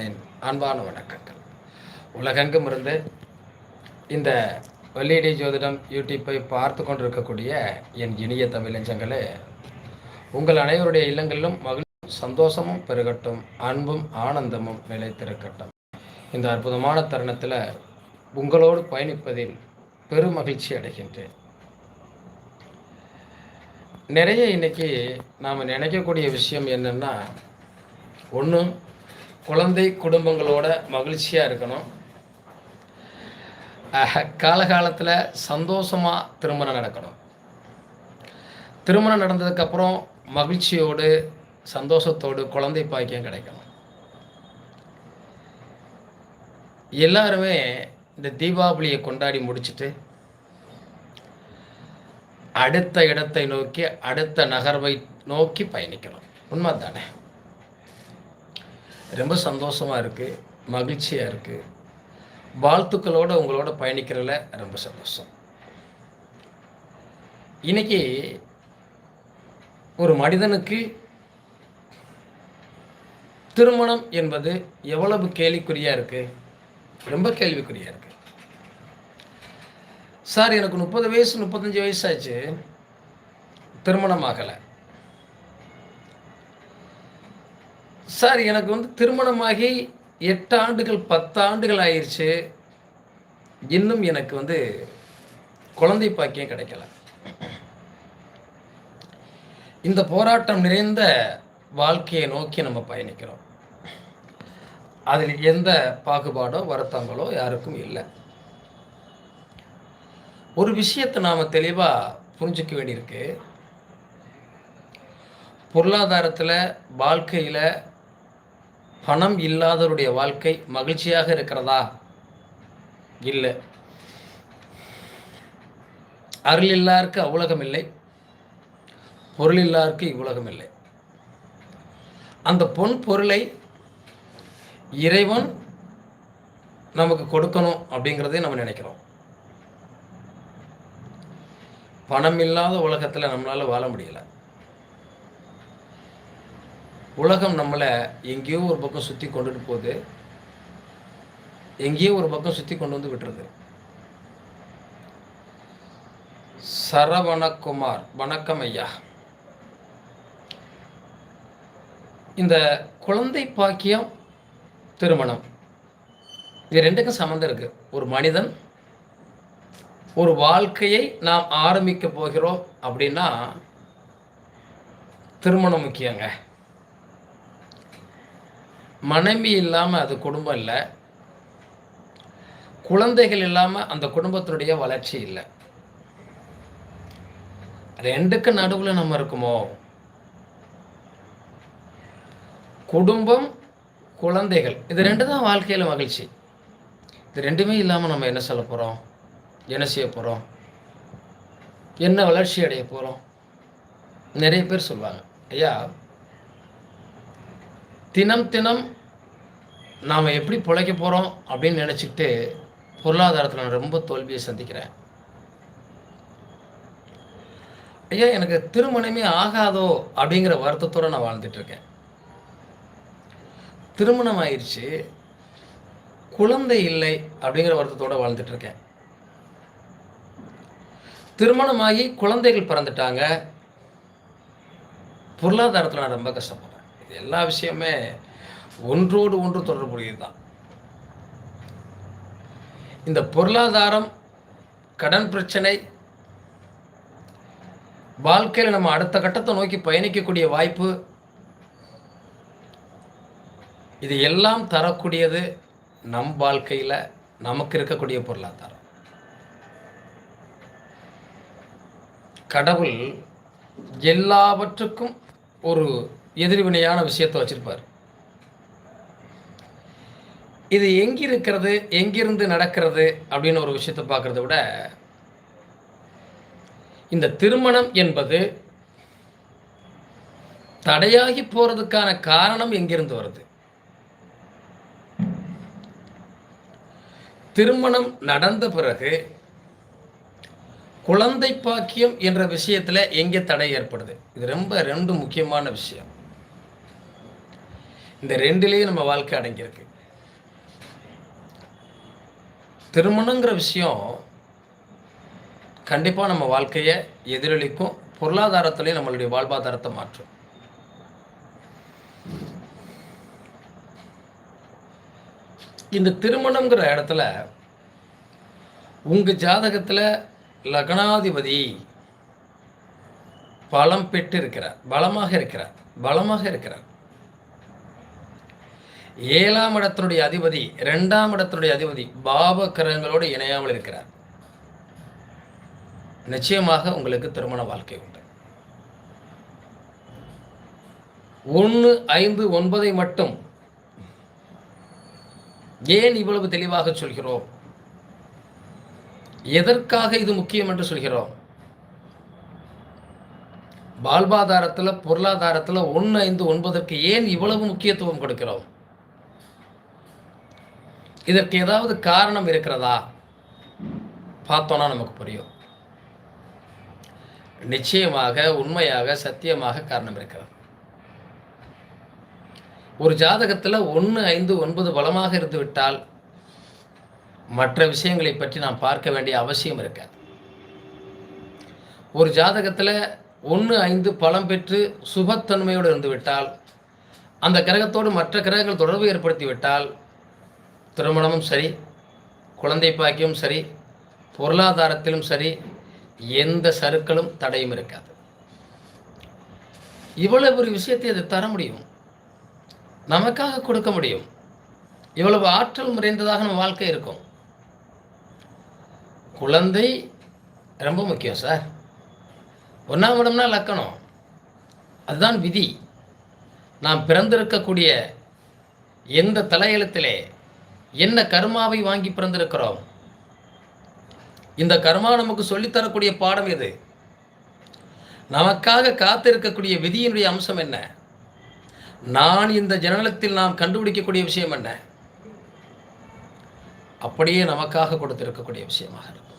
ராஜாராமனின் அன்பான வணக்கங்கள். உலகெங்கும் இருந்து இந்த வெள்ளிடி ஜோதிடம் யூடியூப்பை பார்த்து கொண்டிருக்கக்கூடிய என் இனிய தமிழஞ்சங்களே உங்கள் அனைவருடைய இல்லங்களிலும் மகிழ்ச்சி சந்தோஷமும் பெருகட்டும் அன்பும் ஆனந்தமும் நிலைத்திருக்கட்டும். இந்த அற்புதமான தருணத்தில் உங்களோடு பயணிப்பதில் பெரும் மகிழ்ச்சி அடைகின்றேன். நிறைய இன்னைக்கு நாம் நினைக்கக்கூடிய விஷயம் என்னென்னா ஒன்று குழந்தை குடும்பங்களோட மகிழ்ச்சியாக இருக்கணும். காலகாலத்தில் சந்தோஷமாக திருமணம் நடக்கணும். திருமணம் நடந்ததுக்கப்புறம் மகிழ்ச்சியோடு சந்தோஷத்தோடு குழந்தை பாக்கியம் கிடைக்கணும். எல்லாருமே இந்த தீபாவளியை கொண்டாடி முடிச்சிட்டு அடுத்த இடத்தை நோக்கி அடுத்த நகர்வை நோக்கி பயணிக்கணும். உண்மை தானே ரொம்ப சந்தோஷமாக இருக்குது மகிழ்ச்சியாக இருக்குது வாழ்த்துக்களோடு உங்களோட பயணிக்கிறதுல ரொம்ப சந்தோஷம். இன்னைக்கு ஒரு மனிதனுக்கு திருமணம் என்பது எவ்வளவு கேள்விக்குறியாக இருக்குது ரொம்ப கேள்விக்குறியாக இருக்குது சார் எனக்கு முப்பது வயசு முப்பத்தஞ்சு வயசாச்சு திருமணம் ஆகலை. சார் எனக்கு வந்து திருமணமாகி எட்டு ஆண்டுகள் பத்து ஆண்டுகள் ஆயிடுச்சு இன்னும் எனக்கு வந்து குழந்தை பாக்கியம் கிடைக்கல. இந்த போராட்டம் நிறைந்த வாழ்க்கையை நோக்கி நம்ம பயணிக்கிறோம். அதில் எந்த பாகுபாடோ வருத்தங்களோ யாருக்கும் இல்லை. ஒரு விஷயத்தை நாம் தெளிவாக புரிஞ்சுக்க வேண்டியிருக்கு. பொருளாதாரத்தில் வாழ்க்கையில் பணம் இல்லாதவருடைய வாழ்க்கை மகிழ்ச்சியாக இருக்கிறதா? இல்லை. அருள் இல்லாருக்கு அவ்வுலகம் இல்லை. பொருள் இல்லாருக்கு இவ்வுலகம் இல்லை. அந்த பொன் பொருளை இறைவன் நமக்கு கொடுக்கணும் அப்படிங்கிறதே நம்ம நினைக்கிறோம். பணம் இல்லாத உலகத்தில் நம்மளால் வாழ முடியலை. உலகம் நம்மளை எங்கேயோ ஒரு பக்கம் சுற்றி கொண்டுட்டு போகுது. எங்கேயோ ஒரு பக்கம் சுற்றி கொண்டு வந்து விட்டுருது. சரவணகுமார் வணக்கம் ஐயா. இந்த குழந்தை பாக்கியம் திருமணம். இது ரெண்டுக்கும் சம்மந்தம் இருக்கு. ஒரு மனிதன் ஒரு வாழ்க்கையை நாம் ஆரம்பிக்க போகிறோம் அப்படின்னா திருமணம் முக்கியங்க. மனைவி இல்லாமல் அது குடும்பம் இல்லை. குழந்தைகள் இல்லாமல் அந்த குடும்பத்தினுடைய வளர்ச்சி இல்லை. ரெண்டுக்கு நடுவில் நம்ம இருக்குமோ? குடும்பம் குழந்தைகள். இது ரெண்டு தான் வாழ்க்கையில் மகிழ்ச்சி. இது ரெண்டுமே இல்லாமல் நம்ம என்ன சொல்ல போகிறோம் என்ன செய்ய போகிறோம் என்ன வளர்ச்சி அடைய போகிறோம் நிறைய பேர் சொல்லுவாங்க ஐயா தினம் தினம் நாம் எப்படி பிழைக்க போகிறோம் அப்படின்னு நினச்சிக்கிட்டு பொருளாதாரத்தில் நான் ரொம்ப தோல்வியை சந்திக்கிறேன். ஐயா எனக்கு திருமணமே ஆகாதோ அப்படிங்கிற வருத்தத்தோடு நான் வாழ்ந்துட்டுருக்கேன் திருமணம் ஆயிடுச்சு குழந்தை இல்லை அப்படிங்கிற வருத்தத்தோடு வாழ்ந்துட்டு இருக்கேன். திருமணமாகி குழந்தைகள் பிறந்துட்டாங்க. பொருளாதாரத்தில் நான் ரொம்ப கஷ்டப்படுறேன் எல்லா விஷயமே ஒன்றோடு ஒன்று தொடர்புடையது தான் இந்த பொருளாதாரம் கடன் பிரச்சனை வாழ்க்கையில் நம்ம அடுத்த கட்டத்தை நோக்கி பயணிக்கக்கூடிய வாய்ப்பு இது எல்லாம் தரக்கூடியது நம் வாழ்க்கையில் நமக்கு இருக்கக்கூடிய பொருளாதாரம். கடவுள் எல்லாவற்றுக்கும் ஒரு எதிர்வினையான விஷயத்தை வச்சிருப்பார். இது எங்கிருக்கிறது எங்கிருந்து நடக்கிறது அப்படின்னு ஒரு விஷயத்தை பார்க்கறத விட இந்த திருமணம் என்பது தடையாகி போறதுக்கான காரணம் எங்கிருந்து வருது? திருமணம் நடந்த பிறகு குழந்தை பாக்கியம் என்ற விஷயத்தில் எங்கே தடை ஏற்படுது? இது ரொம்ப ரெண்டு முக்கியமான விஷயம். இந்த ரெண்டுலேயும் நம்ம வாழ்க்கை அடங்கியிருக்கு. திருமணங்கிற விஷயம் கண்டிப்பாக நம்ம வாழ்க்கையை எதிரொலிக்கும். பொருளாதாரத்திலையும் நம்மளுடைய வாழ்வாதாரத்தை மாற்றும். இந்த திருமணங்கிற இடத்துல உங்கள் ஜாதகத்தில் லக்னாதிபதி பலம் பெற்று இருக்கிறார் பலமாக இருக்கிறார். பலமாக இருக்கிறார். ஏழாம் இடத்தினுடைய அதிபதி இரண்டாம் இடத்தினுடைய அதிபதி பாப கிரகங்களோடு இணையாமல் இருக்கிறார். நிச்சயமாக உங்களுக்கு திருமண வாழ்க்கை உண்டு. ஒன்று ஐந்து ஒன்பதை மட்டும் ஏன் இவ்வளவு தெளிவாக சொல்கிறோம்? எதற்காக இது முக்கியம் என்று சொல்கிறோம்? வாழ்வாதாரத்தில் பொருளாதாரத்தில் ஒன்று ஐந்து ஒன்பதற்கு ஏன் இவ்வளவு முக்கியத்துவம் கொடுக்கிறோம்? இதற்கு ஏதாவது காரணம் இருக்கிறதா? பார்த்தோன்னா நமக்கு புரியும். நிச்சயமாக உண்மையாக சத்தியமாக காரணம் இருக்கிறது. ஒரு ஜாதகத்தில் ஒன்று ஐந்து ஒன்பது பலமாக இருந்துவிட்டால் மற்ற விஷயங்களை பற்றி நாம் பார்க்க வேண்டிய அவசியம் இருக்காது. ஒரு ஜாதகத்தில் ஒன்று ஐந்து பலம் பெற்று சுபத்தன்மையோடு இருந்துவிட்டால் அந்த கிரகத்தோடு மற்ற கிரகங்கள் தொடர்பு ஏற்படுத்தி விட்டால் திருமணமும் சரி குழந்தை பாக்கியமும் சரி பொருளாதாரத்திலும் சரி எந்த சருக்களும் தடையும் இருக்காது. இவ்வளவு ஒரு விஷயத்தை அது தர முடியும். நமக்காக கொடுக்க முடியும். இவ்வளவு ஆற்றல் நிறைந்ததாக நம்ம வாழ்க்கை இருக்கும். குழந்தை ரொம்ப முக்கியம் சார். ஒன்றாம் இடம்னா லக்கணம். அதுதான் விதி. நாம் பிறந்திருக்கக்கூடிய எந்த தலையெழுத்திலே என்ன கர்மாவை வாங்கி பிறந்திருக்கிறோம்? இந்த கர்மா நமக்கு சொல்லித்தரக்கூடிய பாடம் எது? நமக்காக காத்திருக்கக்கூடிய விதியினுடைய அம்சம் என்ன? நான் இந்த ஜனனத்தில் நாம் கண்டுபிடிக்கக்கூடிய விஷயம் என்ன? அப்படியே நமக்காக கொடுத்திருக்கக்கூடிய விஷயமாக இருக்கும்.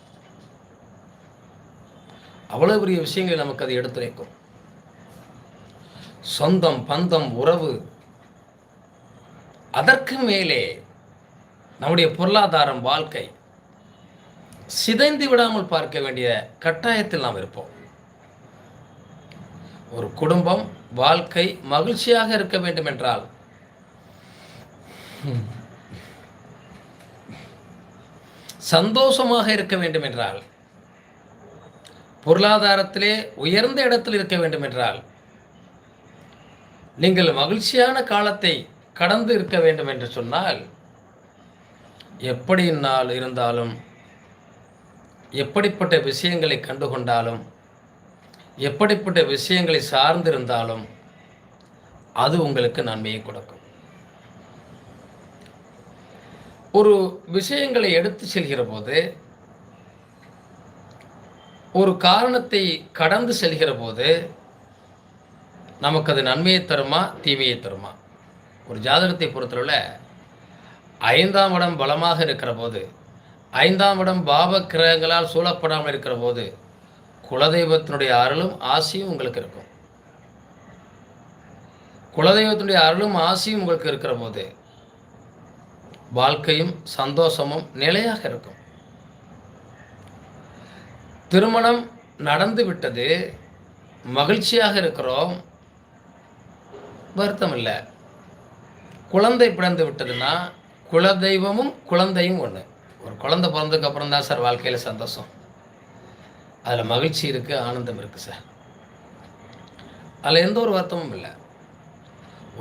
அவ்வளவு பெரிய விஷயங்களை நமக்கு அது எடுத்துரைக்கும். சொந்தம் பந்தம் உறவு அதற்கு மேலே நம்முடைய பொருளாதாரம் வாழ்க்கை சிதைந்து விடாமல் பார்க்க வேண்டிய கட்டாயத்தில் நாம் இருப்போம். ஒரு குடும்பம் வாழ்க்கை மகிழ்ச்சியாக இருக்க வேண்டும் என்றால் சந்தோஷமாக இருக்க வேண்டும் என்றால் பொருளாதாரத்திலே உயர்ந்த இடத்தில் இருக்க வேண்டும் என்றால் நீங்கள் மகிழ்ச்சியான காலத்தை கடந்து இருக்க வேண்டும் என்று சொன்னால் எப்படி நாள் இருந்தாலும் எப்படிப்பட்ட விஷயங்களை கண்டுகொண்டாலும் எப்படிப்பட்ட விஷயங்களை சார்ந்திருந்தாலும் அது உங்களுக்கு நன்மையை கொடுக்கும். ஒரு விஷயங்களை எடுத்து செல்கிற போது ஒரு காரணத்தை கடந்து செல்கிற போது நமக்கு அது நன்மையை தருமா தீமையை தருமா? ஒரு ஜாதகத்தை பொறுத்தளவில் ஐந்தாம் இடம் பலமாக இருக்கிற போது ஐந்தாம் இடம் பாப கிரகங்களால் சூழப்படாமல் இருக்கிற போது குலதெய்வத்தினுடைய அருளும் ஆசையும் உங்களுக்கு இருக்கும். குலதெய்வத்தினுடைய அருளும் ஆசையும் உங்களுக்கு இருக்கிற போது வாழ்க்கையும் சந்தோஷமும் நிலையாக இருக்கும். திருமணம் நடந்து விட்டது மகிழ்ச்சியாக இருக்கிறோம் வருத்தம் இல்லை குழந்தை பிறந்து விட்டதுன்னா குலதெய்வமும் குழந்தையும் ஒன்று ஒரு குழந்தை பிறந்ததுக்கு அப்புறம் தான் சார் வாழ்க்கையில் சந்தோஷம். அதில் மகிழ்ச்சி இருக்குது ஆனந்தம் இருக்குது சார். அதில் எந்த ஒரு வருத்தமும் இல்லை.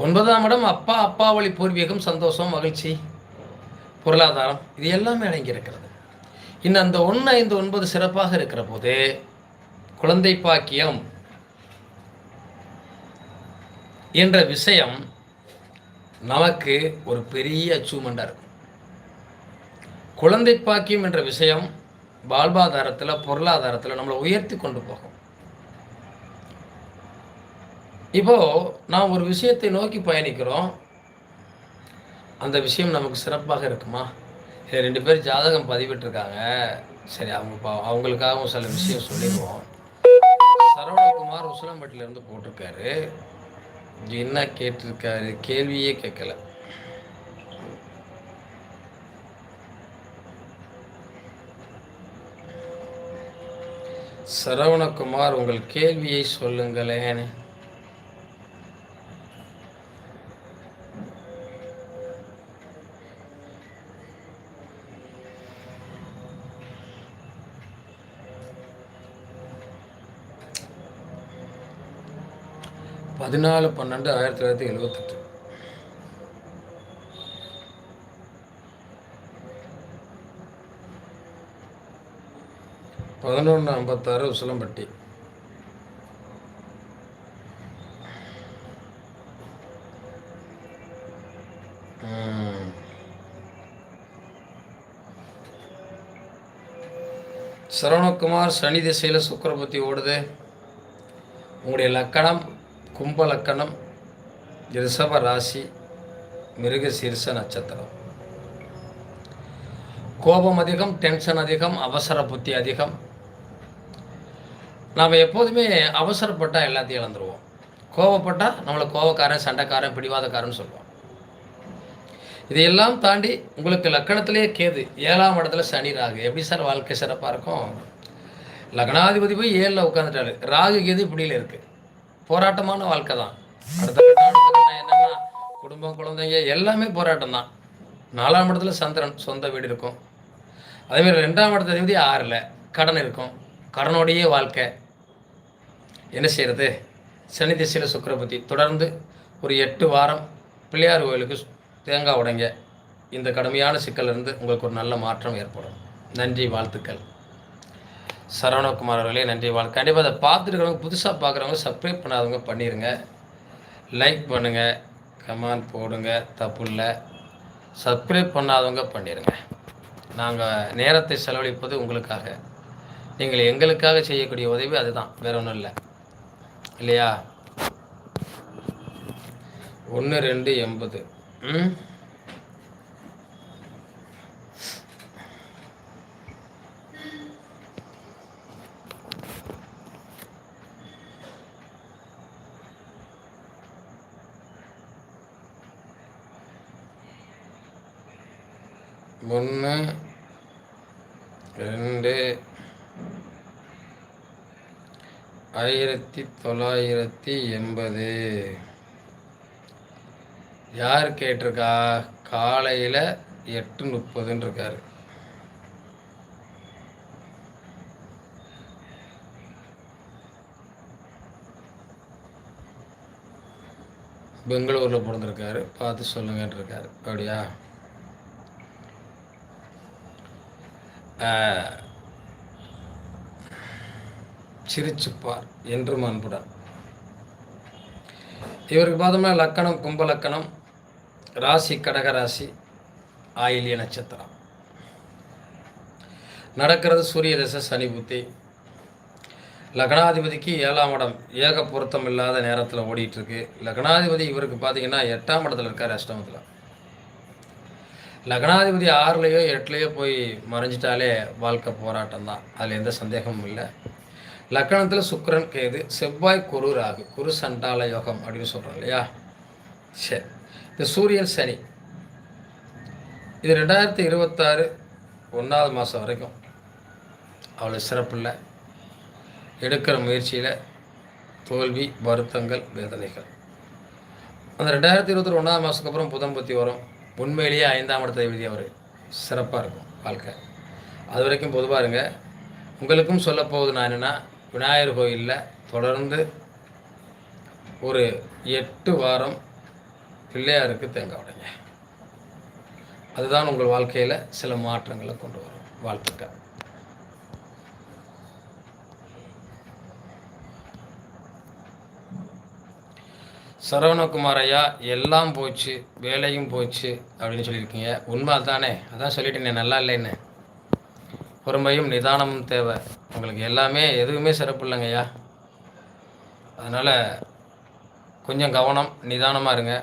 ஒன்பதாம் இடம் அப்பா அப்பா வழி பூர்வீகம் சந்தோஷம் மகிழ்ச்சி பொருளாதாரம். இது எல்லாமே அடங்கி இருக்கிறது. இன்னும் அந்த ஒன்று ஐந்து ஒன்பது சிறப்பாக இருக்கிற போது குழந்தை பாக்கியம் என்ற விஷயம் நமக்கு ஒரு பெரிய அச்சீவ்மெண்ட்டாக இருக்கும். குழந்தை பாக்கியம் என்ற விஷயம் வாழ்வாதாரத்தில் பொருளாதாரத்தில் நம்மளை உயர்த்தி கொண்டு போகும். இப்போது நாம் ஒரு விஷயத்தை நோக்கி பயணிக்கிறோம். அந்த விஷயம் நமக்கு சிறப்பாக இருக்குமா? சரி ரெண்டு பேர் ஜாதகம் பதிவிட்டிருக்காங்க. சரி அவங்க அவங்களுக்காகவும் சில விஷயம் சொல்லிடுவோம். சரவணகுமார் உசிலம்பட்டிலேருந்து போட்டிருக்காரு. என்ன கேட்டிருக்காரு? கேள்வியே கேட்கல சரவணகுமார் உங்கள் கேள்வியை சொல்லுங்களேன். பதினாலு பன்னெண்டு ஆயிரத்தி தொள்ளாயிரத்தி எழுபத்தெட்டு பதினொன்று ஐம்பத்தாறு உசிலம்பட்டி. சரவணகுமார் சனி திசையில் சுக்கரபத்தி ஓடுது. உங்களுடைய லக்கணம் கும்பலக்கணம் ரிஷப ராசி மிருக சீர்ஷ நட்சத்திரம். கோபம் அதிகம் டென்ஷன் அதிகம் அவசர புத்தி அதிகம். நாம் எப்போதுமே அவசரப்பட்டால் எல்லாத்தையும் இழந்துருவோம். கோவப்பட்டால் நம்மளை கோவக்காரன் சண்டைக்காரன் பிடிவாதக்காரன் சொல்லுவோம் இதையெல்லாம் தாண்டி உங்களுக்கு லக்கணத்திலே கேது ஏழாம் இடத்துல சனி ராகு. எப்படி சார் வாழ்க்கை சிறப்பாக இருக்கும்? லக்னாதிபதி போய் ஏழில் உட்காந்துட்டாரு ராகு கேது இப்படியில் இருக்குது போராட்டமான வாழ்க்கை தான். அடுத்த கட்டம் குடும்பம் குழந்தைங்க எல்லாமே போராட்டம் தான். நாலாம் இடத்துல சந்திரன் சொந்த வீடு இருக்கும். அதேமாதிரி ரெண்டாம் இடத்துல தேதி ஆறில் கடன் இருக்கும். கடனோடைய வாழ்க்கை. என்ன செய்கிறது சனி திசையில் சுக்கரபதி தொடர்ந்து ஒரு எட்டு வாரம் பிள்ளையார் கோயிலுக்கு தேங்காய் உடைங்க. இந்த கடுமையான சிக்கலிருந்து உங்களுக்கு ஒரு நல்ல மாற்றம் ஏற்படும். நன்றி வாழ்த்துக்கள். சரவணகுமார் அவர்களே நன்றி வாழ்க்கை கண்டிப்பாக அதை பார்த்துருக்கிறவங்க புதுசாக பார்க்குறவங்க சப்ஸ்கிரைப் பண்ணாதவங்க பண்ணிடுங்க லைக் பண்ணுங்கள் கமெண்ட் போடுங்க. தப்பு இல்லை. சப்ஸ்கிரைப் பண்ணாதவங்க பண்ணிடுங்க நாங்கள் நேரத்தை செலவழிப்பது உங்களுக்காக. நீங்கள் எங்களுக்காக செய்யக்கூடிய உதவி அதுதான். வேற ஒன்றும் இல்லை. இல்லையா? ஒன்று ரெண்டு எண்பது. ம்? ஒன்று ரெண்டு ஆயிரத்தி தொள்ளாயிரத்தி எண்பது. யார் கேட்டிருக்கா? காலையில் எட்டு முப்பதுன்னு இருக்கார். பெங்களூரில் பிறந்திருக்காரு. பார்த்து சொல்லுங்கன்னு இருக்காரு. அப்படியா? சிரிச்சுப்பார் என்றும் அன்புடன். இவருக்கு பார்த்தோம்னா லக்கணம் கும்ப லக்கணம் ராசி கடக ராசி ஆயிலிய நட்சத்திரம். நடக்கிறது சூரிய தசை சனி புத்தி. லக்னாதிபதிக்கு ஏழாம் இடம் ஏக பொருத்தம் இல்லாத நேரத்தில் ஓடிட்டுருக்கு லக்னாதிபதி இவருக்கு பார்த்தீங்கன்னா எட்டாம் இடத்துல இருக்கார் அஷ்டமத்தில். லக்னாதிபதி ஆறுலேயோ எட்டுலேயோ போய் மறைஞ்சிட்டாலே வாழ்க்கை போராட்டம் தான். அதில் எந்த சந்தேகமும் இல்லை. லக்கணத்தில் சுக்கரன் கேது செவ்வாய் குரு ராகு. குரு சண்டால யோகம் அப்படின்னு சொல்கிறோம் இல்லையா? சரி இந்த சூரியன் சனி. இது ரெண்டாயிரத்தி இருபத்தாறு ஒன்றாவது மாதம் வரைக்கும். அவ்வளோ சிறப்பில்லை எடுக்கிற முயற்சியில் தோல்வி வருத்தங்கள் வேதனைகள். அந்த ரெண்டாயிரத்தி இருபத்தி ஒன்றாவது மாதத்துக்கு அப்புறம் புதம்பத்தி வரும். உண்மையிலேயே ஐந்தாம் இடத்தை எழுதி அவர். சிறப்பாக இருக்கும் வாழ்க்கை. அது வரைக்கும் பொதுவாக இருங்க. உங்களுக்கும் சொல்லப்போகுது நான் என்னென்னா விநாயகர் கோயிலில் தொடர்ந்து ஒரு எட்டு வாரம் பிள்ளையாருக்கு தேங்காய் உடைங்க. அதுதான் உங்கள் வாழ்க்கையில் சில மாற்றங்களை கொண்டு வரும் வாழ்த்துக்கள். சரவணகுமார் ஐயா எல்லாம் போச்சு வேலையும் போச்சு அப்படின்னு சொல்லியிருக்கீங்க. உண்மை தானே அதான் சொல்லிட்டேனே நல்லா இல்லைன்னு. பொறுமையும் நிதானமும் தேவை. உங்களுக்கு எல்லாமே எதுவுமே சிறப்பு இல்லைங்கய்யா அதனால் கொஞ்சம் கவனம் நிதானமாக இருங்க.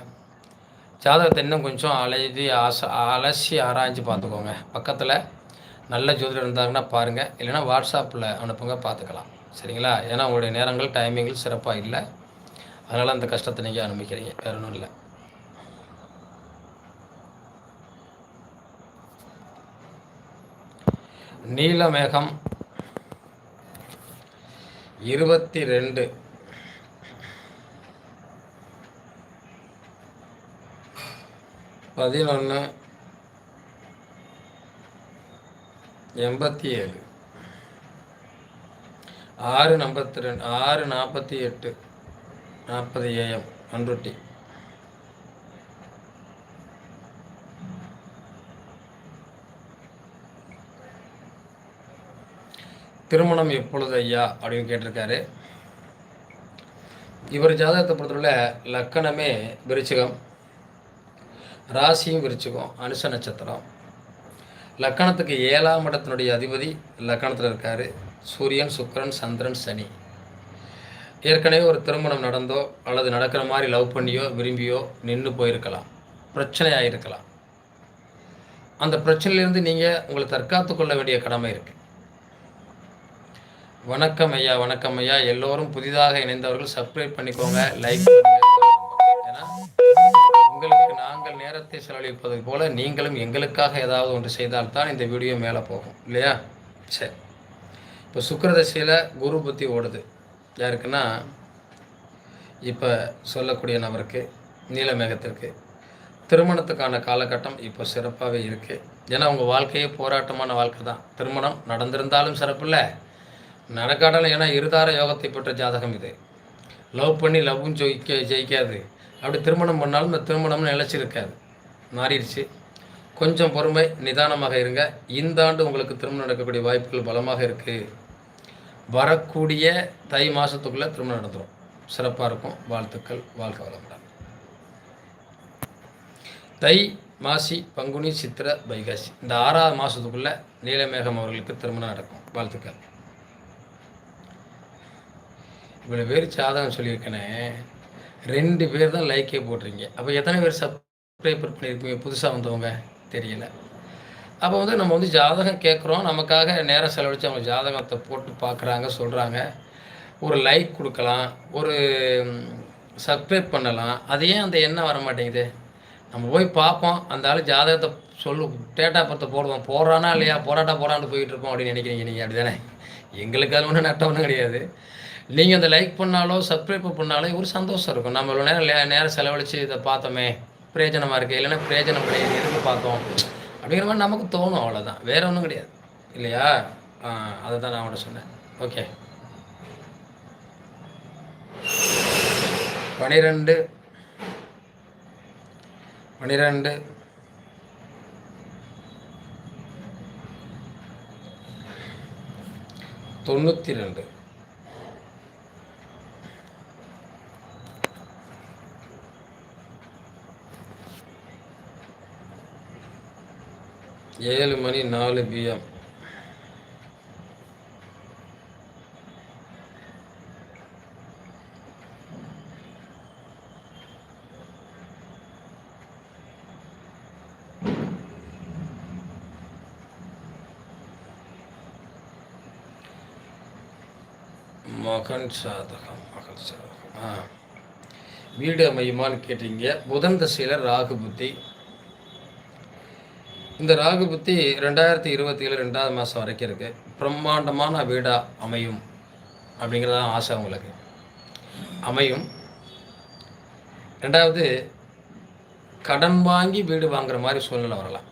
ஜாதகத்தை இன்னும் கொஞ்சம் அலைதி ஆச அலசி ஆராய்ஞ்சு பார்த்துக்கோங்க. பக்கத்தில் நல்ல ஜோதிடர் இருந்தாங்கன்னா பாருங்கள் இல்லைன்னா வாட்ஸ்அப்பில் அனுப்புங்க பார்த்துக்கலாம். சரிங்களா? ஏன்னா உங்களுடைய நேரங்கள் டைமிங்கள் சிறப்பாக இல்லை. அதனால் அந்த கஷ்டத்தை நீங்கள் அனுபவிக்கிறீங்க. வேற ஒன்றும் இல்லை. நீலமேகம் இருபத்தி ரெண்டு பதினொன்று எண்பத்தி ஏழு. ஆறு நம்பத்தி ரெண்டு ஆறு நாற்பத்தி எட்டு. நாற்பது ஏஎம் அன்றுட்டி திருமணம் எப்பொழுது ஐயா அப்படின்னு கேட்டிருக்காரு. இவர் ஜாதகத்தை பொறுத்தவரை லக்கணமே விருச்சிகம். ராசியும் விருச்சிகம் அனுச நட்சத்திரம். லக்கணத்துக்கு ஏழாம் இடத்தினுடைய அதிபதி லக்கணத்தில் இருக்கார். சூரியன் சுக்கரன் சந்திரன் சனி. ஏற்கனவே ஒரு திருமணம் நடந்தோ அல்லது நடக்கிற மாதிரி லவ் பண்ணியோ விரும்பியோ நின்று போயிருக்கலாம். பிரச்சனை இருக்கலாம் அந்த பிரச்சனையிலேருந்து நீங்கள் உங்களை தற்காத்து கொள்ள வேண்டிய கடமை இருக்குது வணக்கம் ஐயா வணக்கம் ஐயா. எல்லோரும் புதிதாக இணைந்தவர்கள் சப்ஸ்கிரைப் பண்ணிக்கோங்க லைக் ஏன்னா உங்களுக்கு நாங்கள் நேரத்தை செலவழிப்பது போல நீங்களும் எங்களுக்காக ஏதாவது ஒன்று செய்தால்தான் இந்த வீடியோ மேலே போகும். இல்லையா? சரி. இப்போ சுக்கரதசையில் குரு புத்தி ஓடுது. யாருக்குன்னா இப்போ சொல்லக்கூடிய நபருக்கு நீலமேகத்திற்கு திருமணத்துக்கான காலகட்டம் இப்போ சிறப்பாகவே இருக்குது ஏன்னா உங்கள் வாழ்க்கையே போராட்டமான வாழ்க்கை தான். திருமணம் நடந்திருந்தாலும் சிறப்பு இல்லை. நடக்காட்டாலும் ஏன்னா இருதார யோகத்தை பெற்ற ஜாதகம் இது. லவ் பண்ணி லவ்வும் ஜெயிக்க ஜெயிக்காது. அப்படி திருமணம் பண்ணாலும் இந்த திருமணம்னு நிலச்சிருக்காது. மாறிடுச்சு. கொஞ்சம் பொறுமை நிதானமாக இருங்க. இந்த ஆண்டு உங்களுக்கு திருமணம் நடக்கக்கூடிய வாய்ப்புகள் பலமாக இருக்குது வரக்கூடிய தை மாதத்துக்குள்ளே திருமணம் நடந்துடும் சிறப்பாக இருக்கும். வாழ்த்துக்கள். வாழ்க்கை வளமுடன். தை மாசி பங்குனி சித்திர வைகாசி. இந்த ஆறாவது மாதத்துக்குள்ளே நீலமேகம் அவர்களுக்கு திருமணம் நடக்கும். வாழ்த்துக்கள். இவ்வளோ பேர் சாதகம் சொல்லியிருக்கேனே. ரெண்டு பேர் தான் லைக்கே போட்டிருங்க அப்போ எத்தனை பேர் சப்ஸ்கிரைபர் பண்ணியிருப்பீங்க புதுசாக வந்தவங்க? தெரியலை. அப்போ வந்து நம்ம வந்து ஜாதகம் கேட்குறோம் நமக்காக நேரம் செலவழித்து அவங்க ஜாதகத்தை போட்டு பார்க்குறாங்க சொல்கிறாங்க ஒரு லைக் கொடுக்கலாம். ஒரு சப்ஸ்கிரைப் பண்ணலாம். அது ஏன் அந்த எண்ணம் வர மாட்டேங்குது? நம்ம போய் பார்ப்போம். அந்த ஆள் ஜாதகத்தை சொல்லு டேட்டா பத்தை போடுவோம். போடுறானா இல்லையா? போராட்டா போடான்னு போயிட்டு இருக்கோம் அப்படின்னு நினைக்கிறீங்க நீங்கள் அப்படி தானே எங்களுக்கு அது ஒன்றும் நட்டம் ஒன்றும் கிடையாது. நீங்கள் அந்த லைக் பண்ணாலோ சப்ஸ்கிரைப் பண்ணாலோ ஒரு சந்தோஷம் இருக்கும். நம்ம இவ்வளோ நேரம் நேரம் செலவழித்து இதை பார்த்தோமே. பிரயோஜனமாக இருக்குது இல்லைன்னா பிரயோஜனம் கிடையாது. எதுக்கு பார்த்தோம்? அப்படிங்கிற மாதிரி நமக்கு தோணும் அவ்வளோதான் வேற ஒன்றும் கிடையாது. இல்லையா? அதை தான் நான் அவன்கிட்ட சொன்னேன். ஓகே. பனிரெண்டு. பனிரெண்டு. தொண்ணூற்றி ரெண்டு. ஏழு மணி நாலு பிஎம் மகன் சாதகம் மகள் சாதகம். ஆ. வீடு அமையுமான்னு கேட்டீங்க. புதன் தசையில் ராகு புத்தி. இந்த ராகு புத்தி ரெண்டாயிரத்தி இருபத்தி ஏழு ரெண்டாவது மாதம் வரைக்கும் இருக்குது பிரம்மாண்டமான வீடாக அமையும் அப்படிங்கிறதான் ஆசை உங்களுக்கு. அமையும். ரெண்டாவது கடன் வாங்கி வீடு வாங்குற மாதிரி சூழ்நிலை வரலாம்.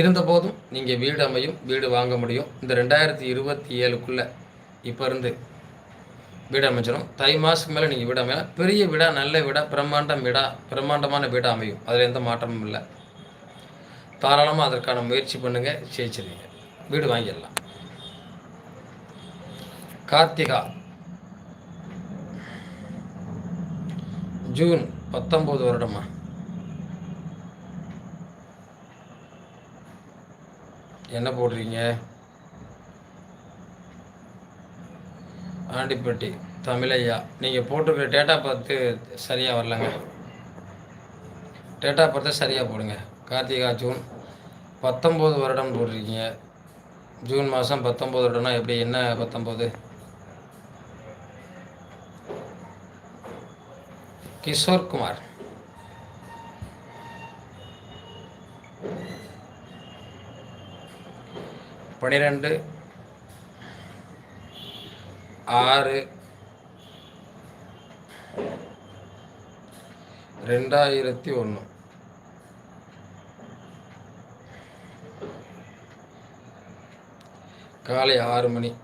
இருந்தபோதும் நீங்கள் வீடு அமையும் வீடு வாங்க முடியும். இந்த ரெண்டாயிரத்தி இருபத்தி ஏழுக்குள்ளே இப்போ இருந்து வீடு அமைச்சிடும் தை மாதத்துக்கு மேலே நீங்கள் வீடு அமையலாம். பெரிய வீடாக நல்ல வீடாக பிரம்மாண்டம் வீடாக பிரம்மாண்டமான வீடாக அமையும். அதில் எந்த மாற்றமும் இல்லை. தாராளமாக அதற்கான முயற்சி பண்ணுங்கள் ஜெயிச்சிருங்க வீடு வாங்கிடலாம். கார்த்திகா. ஜூன் பத்தொம்போது வருடமா? என்ன போடுறீங்க? ஆண்டிப்பட்டி தமிழையா? நீங்கள் போட்டிருக்கிற டேட்டா பார்த்து சரியாக வரலங்க. டேட்டா பார்த்து சரியாக போடுங்க. கார்த்திகா ஜூன் பத்தொம்போது வருடம் போட்டிருக்கீங்க. ஜூன் மாதம் பத்தொம்போது வருடம்னா எப்படி என்ன பத்தொம்போது? கிஷோர் குமார். பனிரெண்டு ஆறு ரெண்டாயிரத்தி ஒன்று. காலை ஆறு மணி.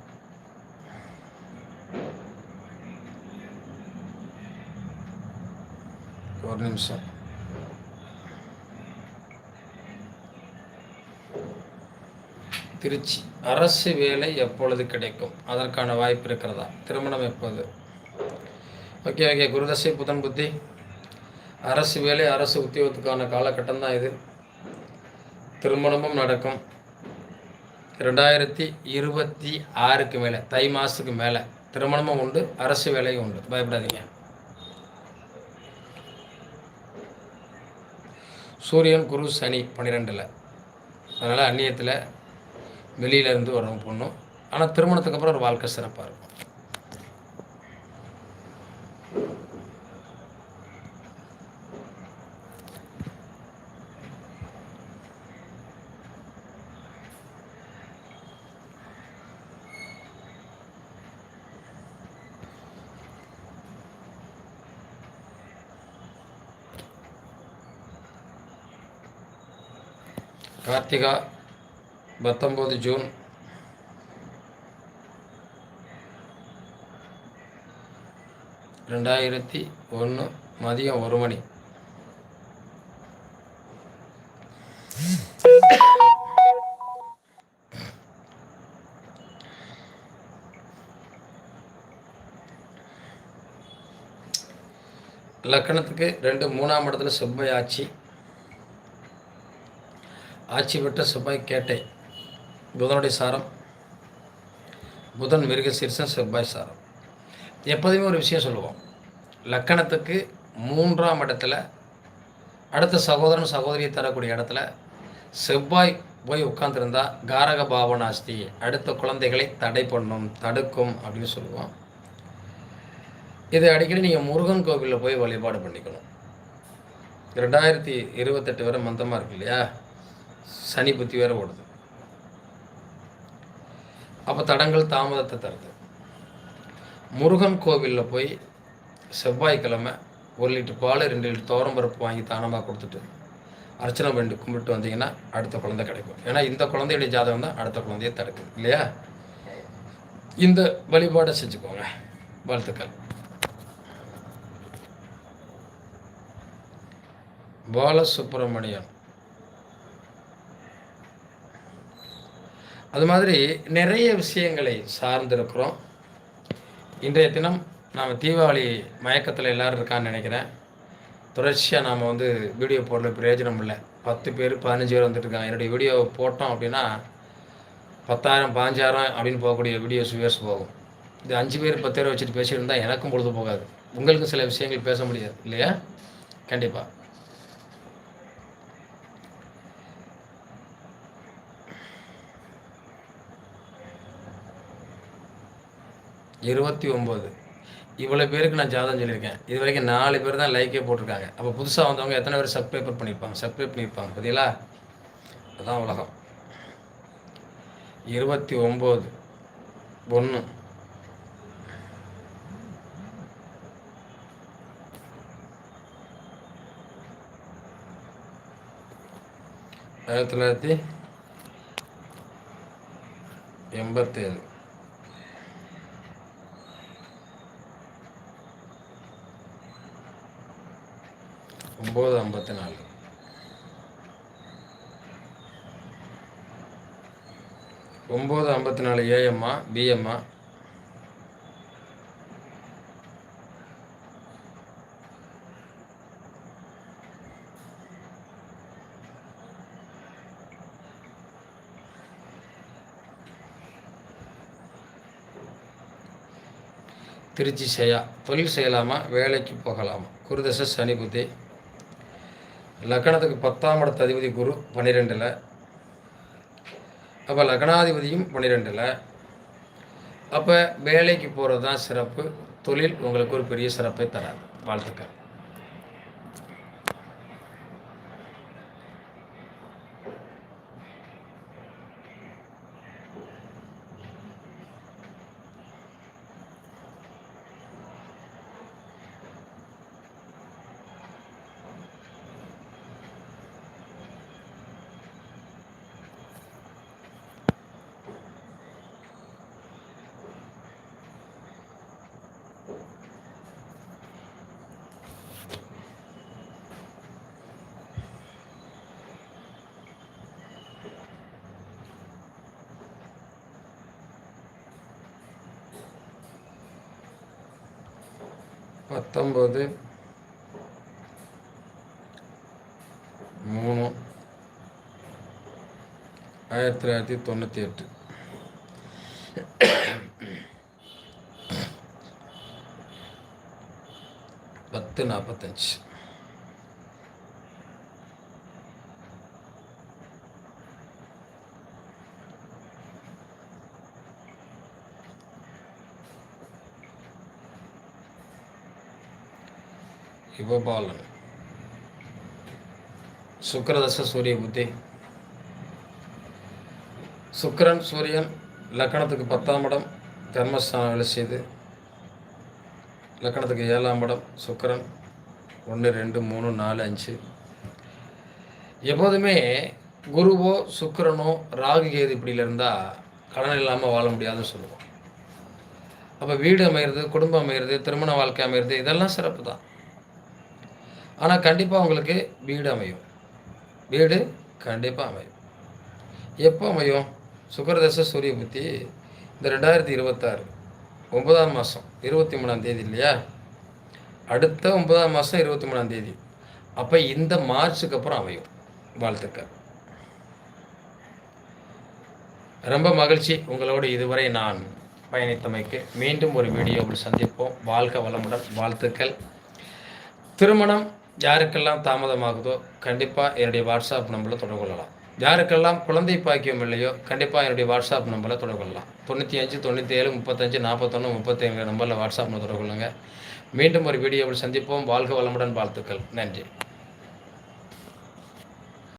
ஒரு நிமிஷம். திருச்சி. அரசு வேலை எப்பொழுது கிடைக்கும்? அதற்கான வாய்ப்பு இருக்கிறதா? திருமணம் எப்போது? Okay okay. குருதசை புதன் புத்தி. அரசு வேலை அரசு உத்தியோகத்துக்கான காலகட்டம் தான் இது. திருமணமும் நடக்கும். ரெண்டாயிரத்தி இருபத்தி ஆறுக்கு மேலே தை மாதத்துக்கு மேலே திருமணமும் உண்டு அரசு வேலையும் உண்டு. பயப்படாதீங்க. சூரியன் குரு சனி பன்னிரெண்டில். அதனால் அந்நியத்தில் வெளியிலேருந்து வரவங்க பொண்ணும் ஆனால் திருமணத்துக்கு அப்புறம் ஒரு வாழ்க்கை சிறப்பாக இருக்கும். கார்த்திகா பத்தொம்போது ஜூன். ரெண்டாயிரத்தி ஒன்று மதியம் ஒரு மணி. லக்கணத்துக்கு ரெண்டு மூணாம் இடத்துல செவ்வாய் ஆட்சி. ஆட்சி பெற்ற செவ்வாய் கேட்டை புதனுடைய சாரம் புதன் மிருக சீர்ஷம் செவ்வாய் சாரம். எப்போதுமே ஒரு விஷயம் சொல்லுவோம். லக்கணத்துக்கு மூன்றாம் இடத்துல அடுத்த சகோதரன் சகோதரியை தரக்கூடிய இடத்துல செவ்வாய் போய் உட்காந்துருந்தா காரக பாவனாஸ்தி அடுத்த குழந்தைகளை தடை பண்ணும் தடுக்கும் அப்படின்னு சொல்லுவோம். இதை அடிக்கடி நீங்கள் முருகன் கோவிலில் போய் வழிபாடு பண்ணிக்கணும். ரெண்டாயிரத்தி இருபத்தெட்டு வரை மந்தமாக இருக்கு இல்லையா? சனி புத்தி வேற ஓடுது. அப்போ தடங்கள் தாமதத்தை தருது. முருகன் கோவிலில் போய் செவ்வாய்க்கிழமை ஒரு லிட்டர் பால் ரெண்டு லிட்டர் தோரம் பருப்பு வாங்கி தானமாக கொடுத்துட்டு அர்ச்சனை பண்ணி கும்பிட்டு வந்தீங்கன்னா அடுத்த குழந்தை கிடைக்கும். ஏன்னா இந்த குழந்தையுடைய ஜாதகம் தான் அடுத்த குழந்தைய தடுக்குது இல்லையா? இந்த வழிபாடை செஞ்சுக்கோங்க. வாழ்த்துக்கள். பாலசுப்ரமணியன். அது மாதிரி நிறைய விஷயங்களை சார்ந்திருக்கிறோம். இன்றைய தினம் நாம் தீபாவளி மயக்கத்தில் எல்லோரும் இருக்கான்னு நினைக்கிறேன். தொடர்ச்சியாக நாம் வந்து வீடியோ போடல பிரயோஜனம் இல்லை. பத்து பேர் பதினஞ்சு பேர் வந்துட்டுருக்காங்க என்னுடைய வீடியோ போட்டோம் அப்படின்னா பத்தாயிரம் பாஞ்சாயிரம் அப்படின்னு போகக்கூடிய வீடியோஸ் வியூஸ் போகும். இது அஞ்சு பேர் பத்து பேர் வச்சுட்டு பேசியிருந்தால் எனக்கும் பொழுது போகாது. உங்களுக்கும் சில விஷயங்கள் பேச முடியாது இல்லையா? கண்டிப்பாக இருபத்தி ஒம்பது. இவ்வளோ பேருக்கு நான் ஜாதகம் சொல்லியிருக்கேன். இது வரைக்கும் நாலு பேர் தான் லைக்கே போட்டிருக்காங்க. அப்போ புதுசாக வந்தவங்க எத்தனை பேர் சப்ஸ்கிரைபர் பண்ணியிருப்பாங்க? சப்ஸ்கிரைப் பண்ணியிருப்பாங்க. பார்த்தீங்களா? அதுதான் உலகம். இருபத்தி ஒம்பது. ஒன்று ஆயிரத்தி தொள்ளாயிரத்தி எண்பத்தேழு. ஒம்பது ஐம்பத்தி நாலு. ஒம்பது ஐம்பத்தி நாலு ஏஎம்மா பிஎம்மா திருச்சி செய்யா தொழில் செய்யலாமா வேலைக்கு போகலாமா? குருதச சனி புத்தி. லக்கணத்துக்கு பத்தாம் இடத்த அதிபதி குரு பன்னிரெண்டில். அப்போ லக்னாதிபதியும் பன்னிரெண்டில். அப்போ வேலைக்கு போகிறது தான் சிறப்பு. தொழில் உங்களுக்கு ஒரு பெரிய சிறப்பை தராது. வாழ்த்துக்கள். பத்தொம்பது மூணு ஆயிரத்தி தொள்ளாயிரத்தி தொண்ணூற்றி எட்டு. பத்து நாற்பத்தஞ்சு யுவபாலன் சுக்கரதச சூரிய புத்தி. சுக்கரன் சூரியன் லக்கணத்துக்கு பத்தாம் இடம் கர்மஸ்தானம் வேலை செய்து. லக்கணத்துக்கு ஏழாம் இடம் சுக்கரன். ஒன்று ரெண்டு மூணு நாலு அஞ்சு. எப்போதுமே குருவோ சுக்கரனோ ராகு கேது இப்படியில் இருந்தால் கடன் இல்லாமல் வாழ முடியாதுன்னு சொல்லுவோம். அப்போ வீடு அமையிறது குடும்பம் அமையிறது திருமண வாழ்க்கை அமையிறது இதெல்லாம் சிறப்பு தான் ஆனால் கண்டிப்பாக உங்களுக்கு வீடு அமையும். வீடு கண்டிப்பாக அமையும். எப்போ அமையும்? சுக்கரதச சூரிய புத்தி இந்த ரெண்டாயிரத்தி இருபத்தாறு ஒன்பதாம் மாதம் இருபத்தி மூணாம் தேதி இல்லையா? அடுத்த ஒன்பதாம் மாதம் இருபத்தி மூணாம் தேதி. அப்போ இந்த மார்ச்சுக்கு அப்புறம் அமையும். வாழ்த்துக்கள். ரொம்ப மகிழ்ச்சி உங்களோடு இதுவரை நான் பயணித்தமைக்கு. மீண்டும் ஒரு வீடியோவில் சந்திப்போம். வாழ்க வளமுடன். வாழ்த்துக்கள். திருமணம் யாருக்கெல்லாம் தாமதமாகுதோ கண்டிப்பாக என்னுடைய வாட்ஸ்அப் நம்பரில் தொடர்பு கொள்ளலாம். யாருக்கெல்லாம் குழந்தை பாக்கியம் இல்லையோ கண்டிப்பாக என்னுடைய வாட்ஸ்அப் நம்பரில் தொடர்பு கொள்ளலாம். தொண்ணூற்றி அஞ்சு தொண்ணூற்றி ஏழு முப்பத்தஞ்சு நாற்பத்தொன்று முப்பத்தேழு நம்பரில் வாட்ஸ்அப்பில் தொடர்பு கொள்ளுங்கள் மீண்டும் ஒரு வீடியோவில் சந்திப்போம். வாழ்க வளமுடன் வாழ்த்துக்கள். நன்றி.